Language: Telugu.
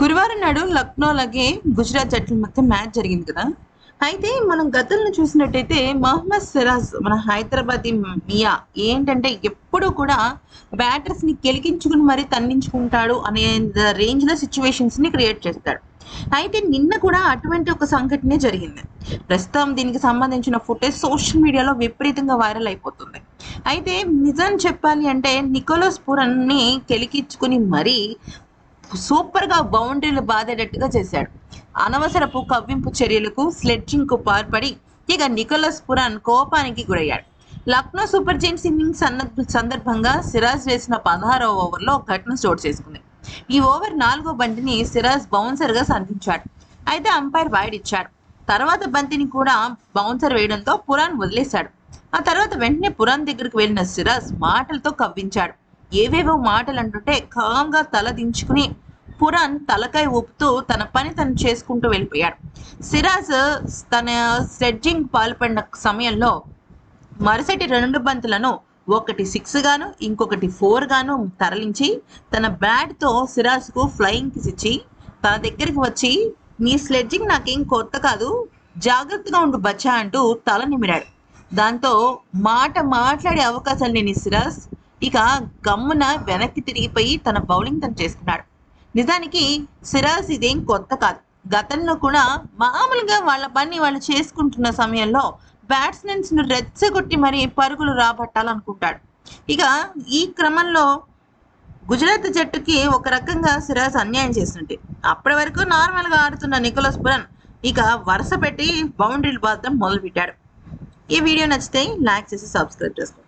గురువారం నాడు లక్నోలాగే గుజరాత్ జట్ల మధ్య మ్యాచ్ జరిగింది కదా. అయితే మనం గతంలో చూసినట్టయితే మహమ్మద్ సిరాజ్ మన హైదరాబాద్ మియా ఏంటంటే ఎప్పుడూ కూడా బ్యాటర్స్ని కెలికించుకుని మరీ తన్నించుకుంటాడు అనే రేంజ్లో సిచ్యువేషన్స్ని క్రియేట్ చేస్తాడు. అయితే నిన్న కూడా అటువంటి ఒక సంఘటనే జరిగింది. ప్రస్తుతం దీనికి సంబంధించిన ఫుటేజ్ సోషల్ మీడియాలో విపరీతంగా వైరల్ అయిపోతుంది. అయితే నిజం చెప్పాలి అంటే నికోలస్ పురన్ని కెలికించుకుని మరీ సూపర్గా బౌండరీలు బాధేటట్టుగా చేశాడు. అనవసరపు కవ్వింపు చర్యలకు స్లెడ్జింగ్కు పాల్పడి ఇక నికోలస్ పురాన్ కోపానికి గురయ్యాడు. లక్నో సూపర్ జైంట్స్ ఇన్నింగ్స్ సందర్భంగా సిరాజ్ వేసిన పదహారవ ఓవర్లో ఘటన చోటు చేసుకుంది. ఈ ఓవర్ నాలుగో బంతిని సిరాజ్ బౌన్సర్గా సంధించాడు. అయితే అంపైర్ వైడ్ ఇచ్చాడు తర్వాత బంతిని కూడా బౌన్సర్ వేయడంతో పురాన్ వదిలేశాడు. ఆ తర్వాత వెంటనే పురాన్ దగ్గరికి వెళ్ళిన సిరాజ్ మాటలతో కవ్వించాడు. ఏవేవో మాటలు అంటుంటే కాంగా తల దించుకుని పురాణ్ తలకాయ ఊపుతూ తన పని తను చేసుకుంటూ వెళ్ళిపోయాడు. సిరాజ్ తన స్లెడ్జింగ్ పాల్పడిన సమయంలో మరుసటి రెండు బంతులను ఒకటి సిక్స్ గాను ఇంకొకటి ఫోర్ గాను తరలించి తన బ్యాట్తో సిరాజ్కు సిరాజ్కు ఫ్లయింగ్ కిస్ ఇచ్చి తన దగ్గరికి వచ్చి నీ స్లెడ్జింగ్ నాకేం కొత్త కాదు జాగ్రత్తగా ఉండు బచ్చా అంటూ తల నిమిరాడు. దాంతో మాట మాట్లాడే అవకాశం లేని సిరాజ్ ఇక గమ్మున వెనక్కి తిరిగిపోయి తన బౌలింగ్ తను చేసుకున్నాడు. నిజానికి సిరాజ్ ఇదేం కొత్త కాదు. గతంలో కూడా మామూలుగా వాళ్ళ పని వాళ్ళు చేసుకుంటున్న సమయంలో బ్యాట్స్మెన్స్ను రెచ్చగొట్టి మరి పరుగులు రాబట్టాలనుకుంటాడు. ఇక ఈ క్రమంలో గుజరాత్ జట్టుకి ఒక రకంగా సిరాజ్ అన్యాయం చేసినట్టే అప్పటి వరకు నార్మల్గా ఆడుతున్న నికోలస్ పురన్ ఇక వరుస పెట్టి బౌండరీలు బాధం మొదలుపెట్టాడు. ఈ వీడియో నచ్చితే లైక్ చేసి సబ్స్క్రైబ్ చేసుకోండి.